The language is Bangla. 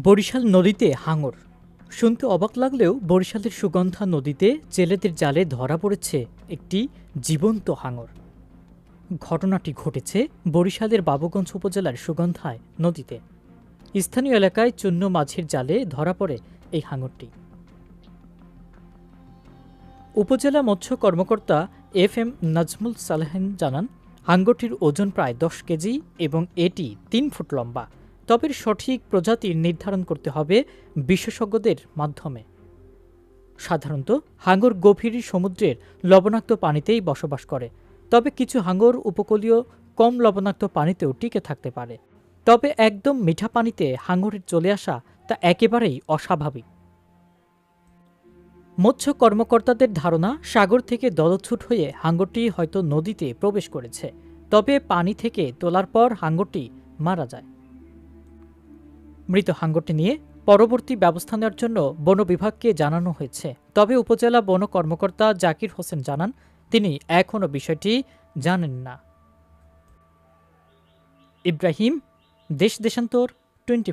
বরিশাল নদীতে হাঙর। শুনতে অবাক লাগলেও বরিশালের সুগন্ধা নদীতে জেলেদের জালে ধরা পড়েছে একটি জীবন্ত হাঙর। ঘটনাটি ঘটেছে বরিশালের বাবুগঞ্জ উপজেলার সুগন্ধায় নদীতে। স্থানীয় এলাকায় চূন্য মাছের জালে ধরা পড়ে এই হাঙরটি। উপজেলা মৎস্য কর্মকর্তা এফ এম নাজমুল সালেহিন জানান হাঙ্গরটির ওজন প্রায় দশ কেজি এবং এটি তিন ফুট লম্বা। তবে সঠিক প্রজাতির নির্ধারণ করতে হবে বিশেষজ্ঞদের মাধ্যমে। সাধারণত, হাঙ্গর গভীর সমুদ্রের লবণাক্ত পানিতেই বসবাস করে, তবে কিছু হাঙ্গর উপকূলীয় কম লবণাক্ত পানিতেও টিকে থাকতে পারে। তবে একদম মিঠা পানিতে হাঙ্গরের চলে আসা তা একেবারেই অস্বাভাবিক। মৎস্য কর্মকর্তাদের ধারণা, সাগর থেকে দলছুট হয়ে হাঙ্গরটি হয়তো নদীতে প্রবেশ করেছে, তবে পানি থেকে তোলার পর হাঙ্গরটি মারা যায়। মৃত হাঙ্গরটি নিয়ে পরবর্তী ব্যবস্থা নেওয়ার জন্য বন বিভাগকে জানানো হয়েছে। তবে উপজেলা বন কর্মকর্তা জাকির হোসেন জানান, তিনি এখনও বিষয়টি জানেন না। ইব্রাহিম, দেশ দেশান্তর টোয়েন্টি